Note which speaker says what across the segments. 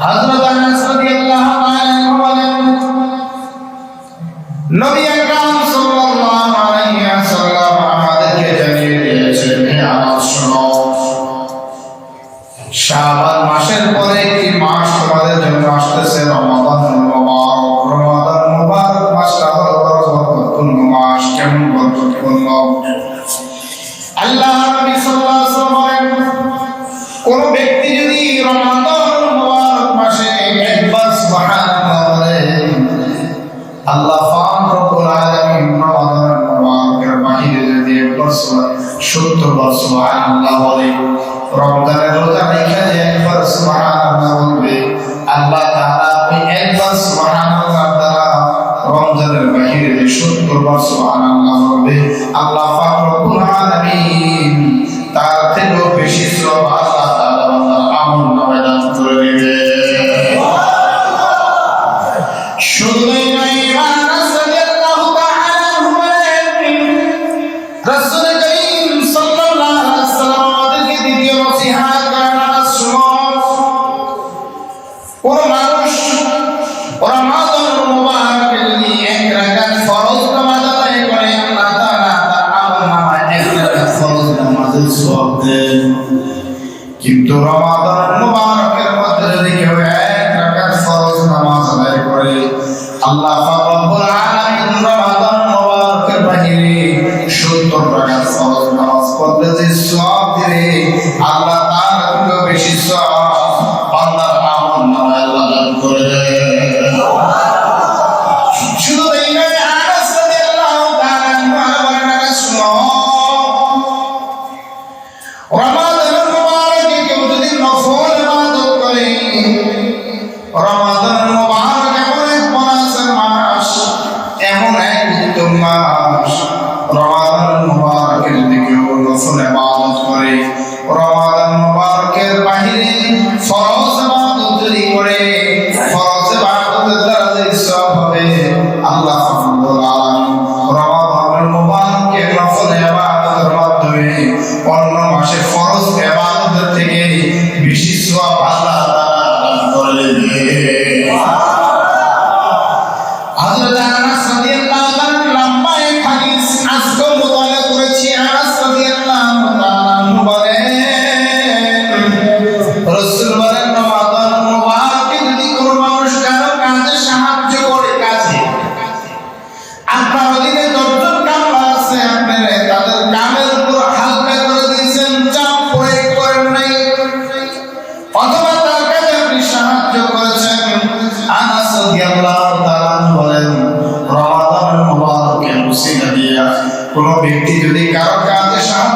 Speaker 1: হাজরত আল্লাহ তাআলা ওই একবার সুবহানাল্লাহ তাআলা রমজানের বাহিরে 70 বার রাদিয়াল্লাহু তাআলা বলেন রমাদান মুবারকের উসিলা দিয়া কোনো ব্যক্তি যদি কারও কাজে সাহায্য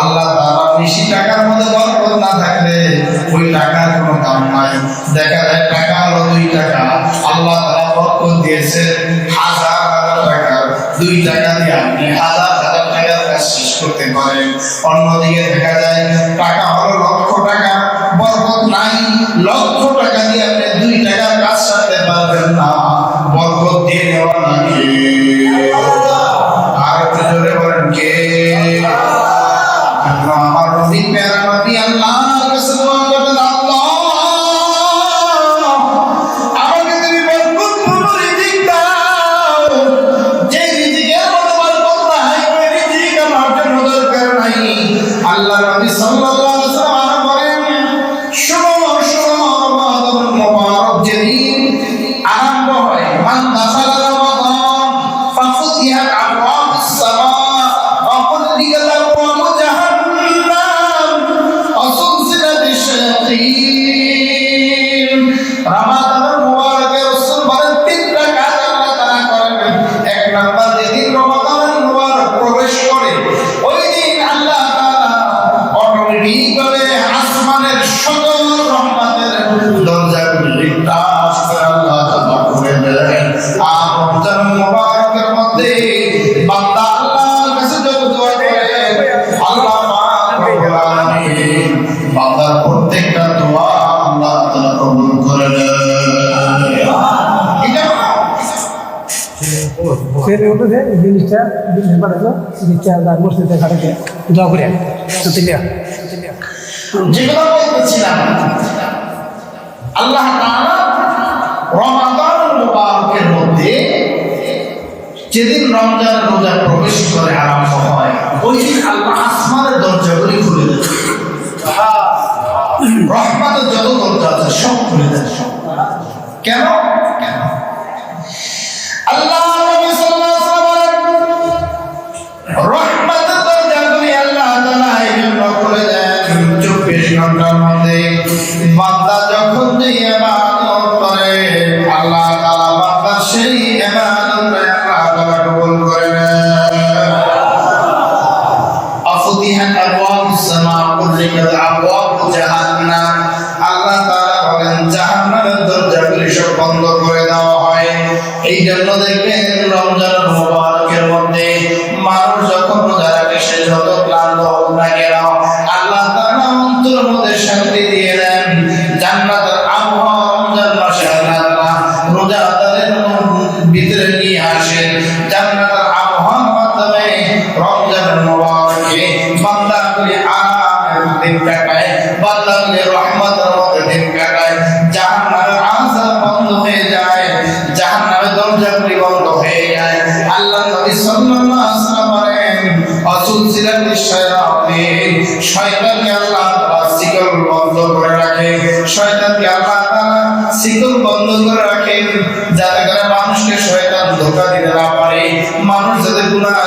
Speaker 1: আল্লাহ তাআলা বেশি টাকার মধ্যে বরকত না থাকলে ওই টাকার কোনো দাম নাই। দেখা যায় টাকা হলো দুই টাকা। আল্লাহ তাআলা বরকত দিয়েছে হাজার হাজার টাকা দুই টাকা দিয়ে আপনি হাজার হাজার টাকার কাজ শেষ করতে পারেন। অন্যদিকে দেখা যায় টাকা হলো লক্ষ টাকা, বরকত নাই। লক্ষ টাকা দিয়ে আপনি দুই টাকার কাজ সারতে পারবেন না। বরকত দিয়ে নেওয়া নাকি দোয়া যেদিন রমজানের রোজা প্রবেশ করে আরম্ভ হয়, ওই দিন আল্লাহ আসমানের দরজাগুলি খুলে দেন। রহমাতের যত দরজা আছে সব খুলে কেন কেন? الذين যায় জাহান্নামের দরজাগুলি বন্ধ হয়ে যায় আল্লাহ নবী সাল্লাল্লাহু আলাইহি ওয়াসাল্লাম বলেন অসুলসিলাত শায়াতিন শয়তানকে আল্লাহ তাআলা শিকল বন্ধ করে রাখে। শয়তানকে আল্লাহ তাআলা শিকল বন্ধ করে রাখে যাতে করে মানুষকে শয়তান ধোঁকা দিতে না পারে, মানুষ যাতে গুনাহ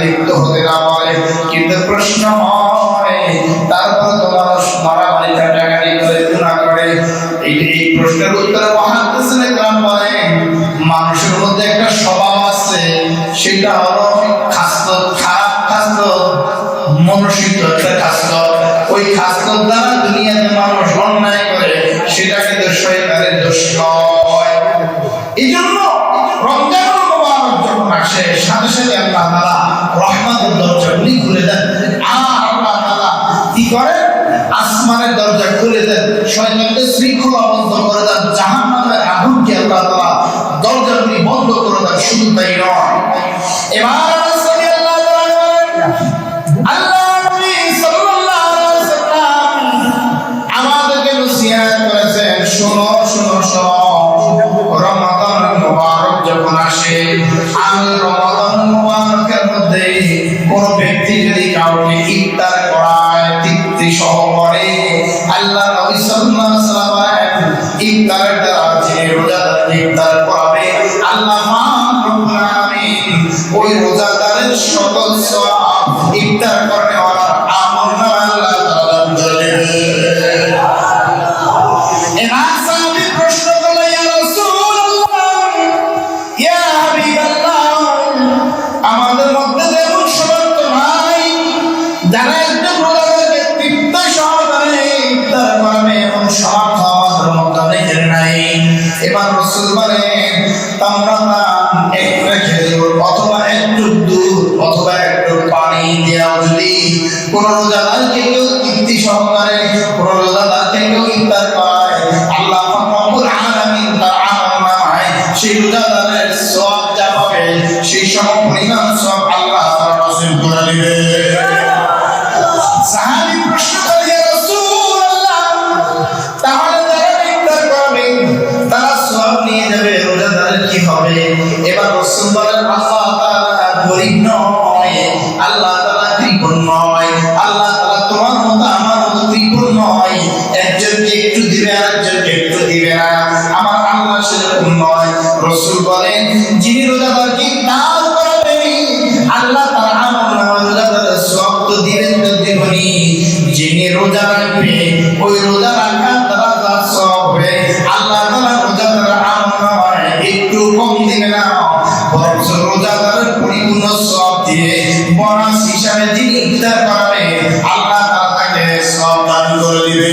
Speaker 1: লিপ্ত হতে না পারে। কিন্তু প্রশ্ন তারপর তো মানুষ মারামারি, কাটাকাটি করে, গুনাহ করে। এই প্রশ্নের উত্তরে বলেন মানুষের মধ্যে একটা স্বভাব আছে, সেটা হলো খাসলত খারাপ খাসলত মনুষ্যত্ব একটা খাসলত ওই খাসলত দ্বারা দুনিয়াতে মানুষ অন্যায় করে, সেটা কিন্তু দোষ নয়। এই জন্য আর কি আসমানের দরজা শৃঙ্খলা বন্ধ করে দেন। জাহান্নামের আগুনকে আল্লাহ শুধু ব্যক্তি যদি কাউকে ইফতার আল্লাহ নবী সাল্লাল্লাহু আলাইহি সাল্লাম ইফতারের দ্বারা করাবে আল্লাহ আমলের সব যা পাবে সেই সম পরিমাণ সব আল্লাহ রাসুল করে দিবে। বরং রোজাদারের পরিপূর্ণ সব দিয়ে বনাস হিসাবে যিনি ইফতার তাকে সব দান করে দিবে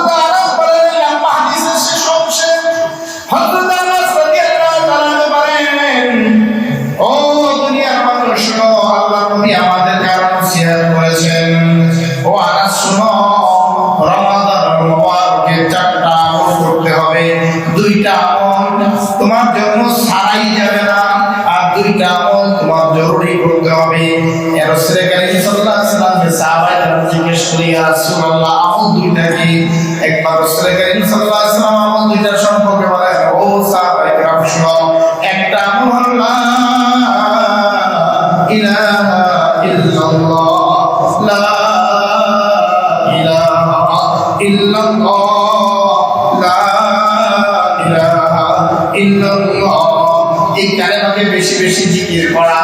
Speaker 1: এই কালেমাকে বেশি বেশি জিকির করা।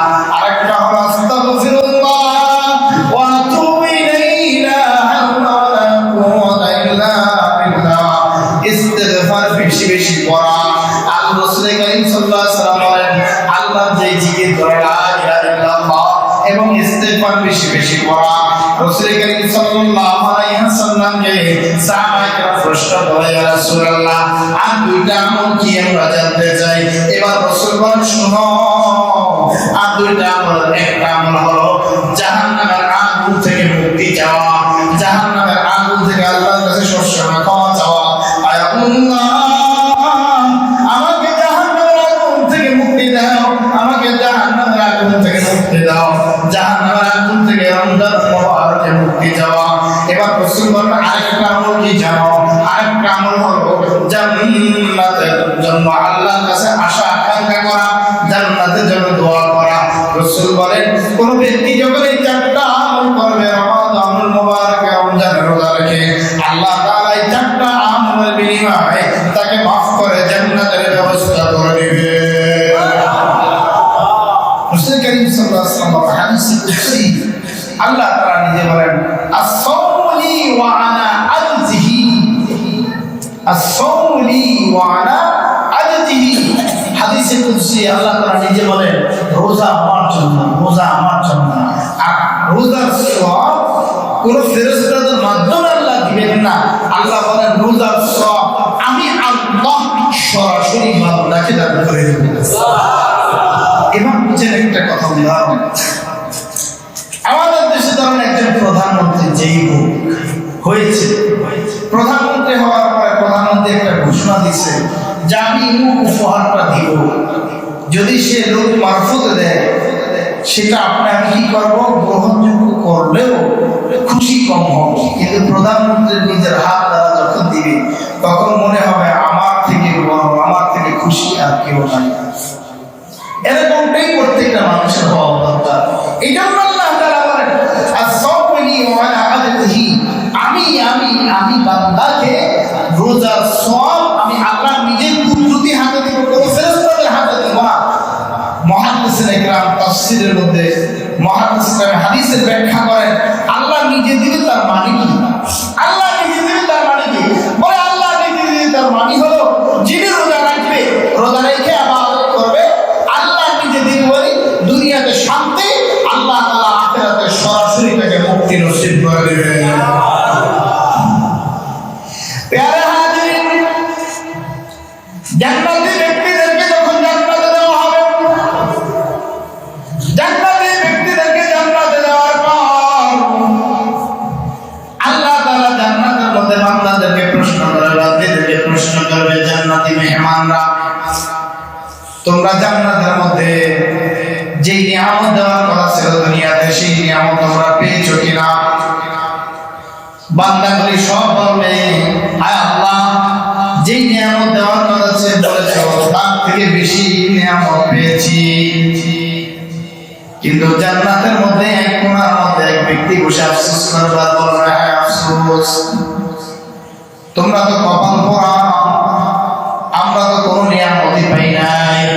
Speaker 1: down the neck, down the hall. রাসূলুল্লাহ হাদিসে কুদসি। আল্লাহ তাআলা নিজে বলেন আস-সাওমুলি ওয়া আনা আজহি আস-সাওমুলি ওয়া আনা আজহি হাদিসে কুদসি, আল্লাহ তাআলা নিজে বলেন, রোজা আমার জন্য, রোজা আমার জন্য। আর রোজার সওয়াব কোন ফেরেশতাদের মাধ্যমে আল্লাহ দিবেন না। আল্লাহ বলেন, রোজার সওয়াব আমি আল্লাহ সরাসরি বান্দাকে দান করে দেব। করলাম আমাদের দেশে ধরেন একজন প্রধানমন্ত্রী যেই হোক, হয়েছে। প্রধানমন্ত্রী হওয়ার পরে প্রধানমন্ত্রী একটা ঘোষণা দিছে উপহারটা দিব যদি সে লোক মারফত দেয়, সেটা আপনার কি করব? গ্রহণযোগ্য করলেও খুশি কম হবে। কিন্তু প্রধানমন্ত্রীর নিজের হাত দ্বারা যখন দিবে, তখন মনে হবে said, Come কিন্তু জান্নাতের মধ্যে এক কোণার মধ্যে এক ব্যক্তি বসে আফসোস করবে আর বলবে হ্যাঁ আফসোস। তোমরা তো কপাল পোড়া। আমরা তো কোনো নিয়ামতই পাই নাই।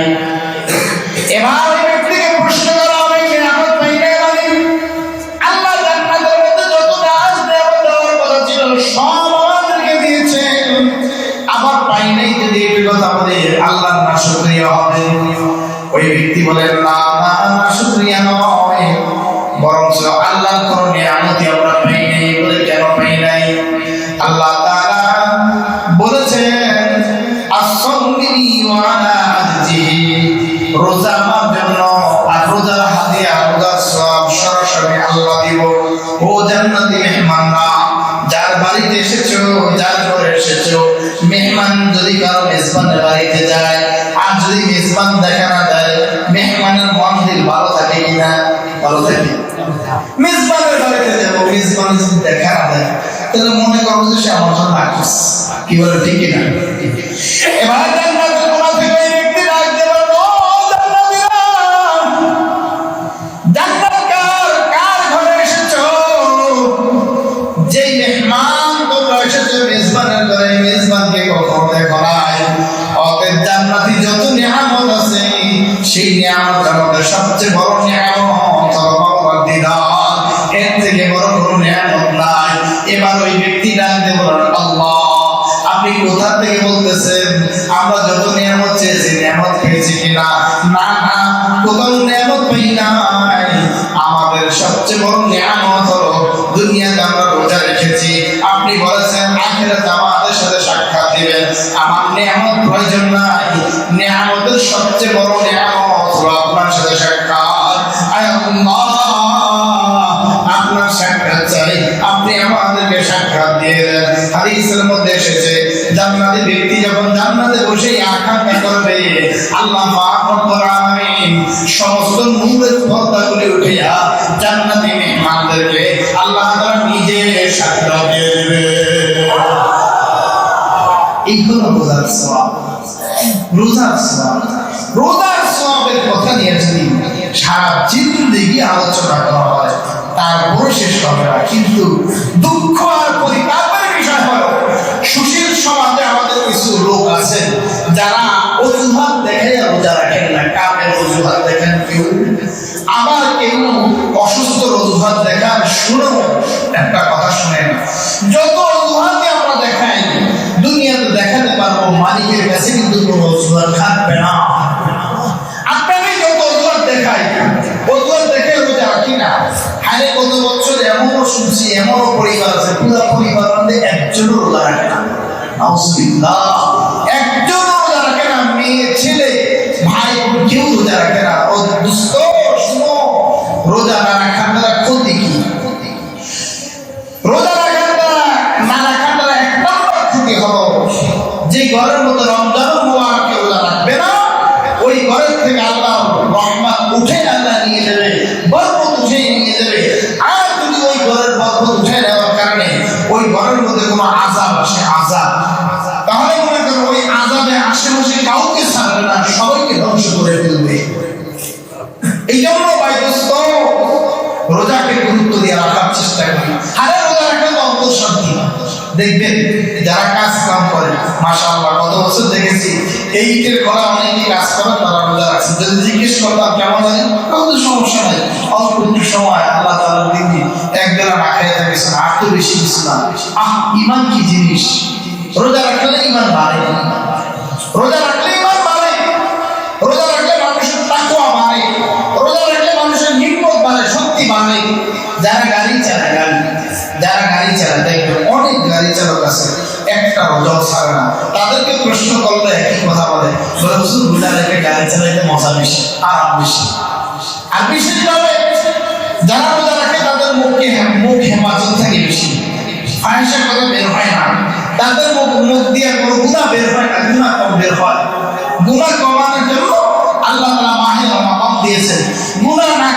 Speaker 1: এবার ওই ব্যক্তিকে প্রশ্ন করা হবে নিয়ামত পাই নাই মানে? আল্লাহ জান্নাতের মধ্যে যত নিয়ামত দেওয়ার কথা ছিল, সব আমাদেরকে দিয়েছে আবার পাই নাই যদি এই কথা বলে আল্লাহর না শুকরিয়া হবে। ওই ব্যক্তি বলেন না এসেছ, যার ঘরে এসেছ, মেহমান যদি কারও মেজবানের বাড়িতে যায়, আর যদি মেজবান দেখা না দেয় মেহমানের মন দিল ভালো থাকে কিনা ভালো থাকে। মেজবানের বাড়িতে যাব, মেজবান যদি দেখা না দেয় তাহলে মনে করব যে সে আমার জন্য কি বলে, ঠিক কিনা? এবার এবার ওই ব্যক্তি ডাক দিয়ে আল্লাহ, আপনি কোথা থেকে বলতেছেন? আমরা যত নিয়ামত চেয়েছি, নিয়ামত পেয়েছি কিনা? না না, কোথাও নিয়ামত পাই নাই। আমাদের সবচেয়ে বড় নিয়ামত হলো দুনিয়াতে আমরা রোজা রেখেছি। আপনি বলেছেন, আখেরাতে আমাদের সাথে সাক্ষাৎ দিবেন। আমার নিয়ামত প্রয়োজন নাই। নিয়ামতের সবচেয়ে বড় নিয়ামত হলো আপনার সাথে সাক্ষাৎ। আয় আল্লাহ হাদিসের মধ্যে এসেছে ব্যক্তি যখন জান্নাতে বসে আকাঙ্ক্ষা করবে, আল্লাহ সমস্ত নূরের মেহমানদেরকে আল্লাহ তাআলা নিজে দিয়ে এই সওয়াব। রোজার সওয়াব। রোজার সওয়াবের কথা নিয়ে সারা আলোচনা করা হয়, তারপর শেষ হবে না। কিন্তু দুঃখ আর পরিতাপের অজুহাত দেখে রোজা রাখেন না। কাপের অজুহাত দেখেন কেউ আবার কেউ অসুস্থ অজুহাত দেখান শুনেও একটা কথা শুনেন যত অজুহাতে আমরা দেখাই, দুনিয়াতে দেখাতে পারব, মালিকের কাছে কিন্তু কোনো অজুহাত থাকবে না। আপনাকে যত অজুহাত দেখাই। অজুহাত দেখে রোজা রাখি না? হারে কত বছর এমনও শুনছি, এমনও পরিবার আছে, পুরো পরিবার মধ্যে একজনও রোজা রাখে না রোজাকে গুরুত্ব দিয়ে রাখার চেষ্টা করি আরে রোজা রাখলে অন্তর শান্তি। দেখবেন, যারা কাজ কাম করে মাশাআল্লাহ, কত বছর দেখেছি, এই ইটের করা অনেকে কাজ করে তারা রোজা রাখছে যদি জিজ্ঞেস করতাম, কেমন লাগে? আমাদের সমস্যা নেই। অল্প একটু সময়, আল্লাহ তাআলার দিন এক বেলা না খেয়ে থাকিস আর তো বেশি কিছু আহ ইমান কি জিনিস? রোজা রাখলে ইমান বাড়ে রোজা রাখলে যারা গাড়ি চালায়, গাড়ি, যারা গাড়ি চালায় দেখবেন অনেক গাড়ি চালক আছে, একটাও জল ছাড়ে না। তাদেরকে প্রশ্ন করলে একই কথা বলে বলে, হুজুর গাড়ি চালাইতে মজা বেশি, আরাম বেশি। আর বিশেষভাবে যারা রোজা রাখে, তাদের মুখকে মুখ হেমাচল থাকে বেশি। ফাহেসা কথা বের হয় না। তাদের মুখ মুখ দিয়ে কোনো গুণা বের হয় না গুণা কম বের হয়। গুণা কমানোর জন্য আল্লাহ তালা মাহে দিয়েছেন। গুণা না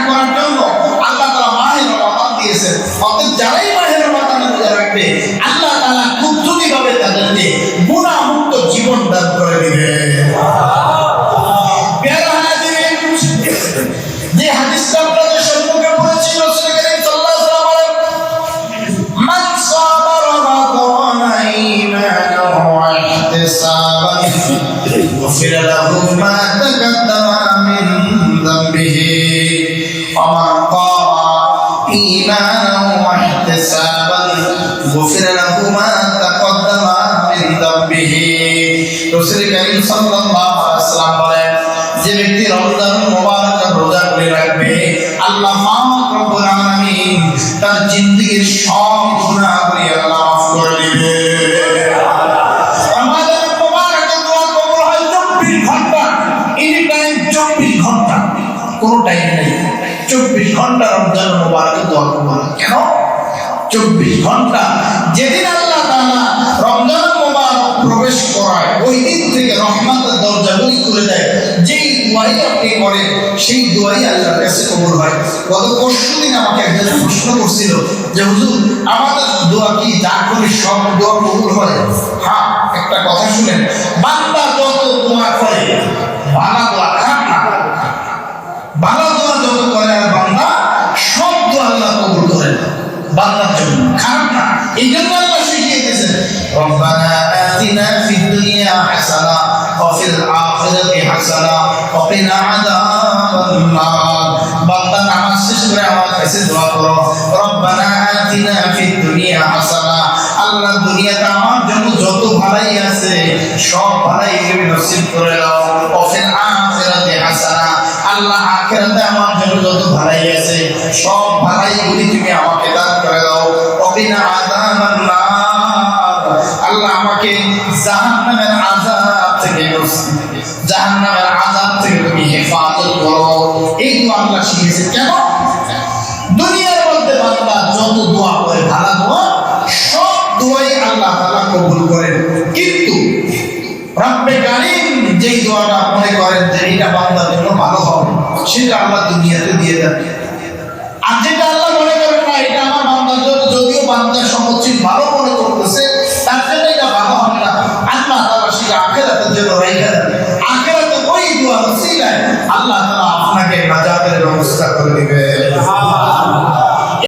Speaker 1: ঈমানান ওয়া ইহতিসাবান গুফিরা লাহু মা তাকাদ্দামা মিন যামবিহি রাসূল করিম সাল্লাল্লাহু আলাইহি ওয়াসাল্লাম বলেন, যে ব্যক্তি রমজান মোবারক রোজা করে রাখবে, আল্লাহ পাক রব্বুল আলামিন তার জিন্দেগীর সব গুনাহগুলি আল্লাহ মাফ করে দিবে। আমাদের মোবারক দোয়া কবুল 24 ঘণ্টা এনি টাইম 24 ঘণ্টা, কোনো টাইম নেই। 24 ঘণ্টা রমজান ঘণ্টা। যেদিন আল্লাহ তাআলা রমজান মোবারক প্রবেশ করায়, ওই দিন থেকে রহমতের দরজাগুলি খুলে দেয়। যেই দোয়াই আপনি করেন, সেই দোয়াই আল্লাহর কাছে কবুল হয়। গত পরশু দিন আমাকে একজন প্রশ্ন করছিল যে, হুজুর, আমাদের দোয়া কি যা করি সব দোয়া কবুল হয়? হ্যাঁ একটা কথা শুনেন। বান্দা যত দোয়া করে ভালো দোয়া খারাপ না। ভালো দোয়া যত করে আর বান্দা, সব দোয়া আল্লাহ কবুল করেন। না এই আল্লাহ শিখিয়ে দিয়েছেন রব্বানা আতিনা ফিদ দুনিয়া হাসানা ওয়া ফিল আখিরাতি হাসানা ওয়া কিনা বান্দা নামাজ শেষ করে আমার কাছে দোয়া করো। রব্বানা আতিনা ফিদ দুনিয়া হাসানা। আল্লাহ দুনিয়াতে আমার জন্য যত ভালাই আছে, সব ভালাই তুমি নসিব করে দাও। ওয়া ফিল আখিরাতি হাসানা। আল্লাহ আখিরাতে আমার জন্য যত ভালাই আছে, সব ভালাইগুলি রব্বে যেই দোয়াটা মনে করেন যে এটা বান্দার জন্য ভালো হবে, সেটা আল্লাহ দুনিয়াতে দিয়ে দেন। আর যেটা আল্লাহ মনে করেন না, এটা আমার বান্দার জন্য যদিও বান্দা সমুচিত ভালো মনে করতেছে, তার জন্য এটা ভালো হবে না। আল্লাহ তাআলা সেটা আখেরাতের জন্য রেখে দেন। আখেরাতে ওই দোয়া ওসিলায় আল্লাহ তাআলা আপনাকে নাজাতের ব্যবস্থা করে দিবে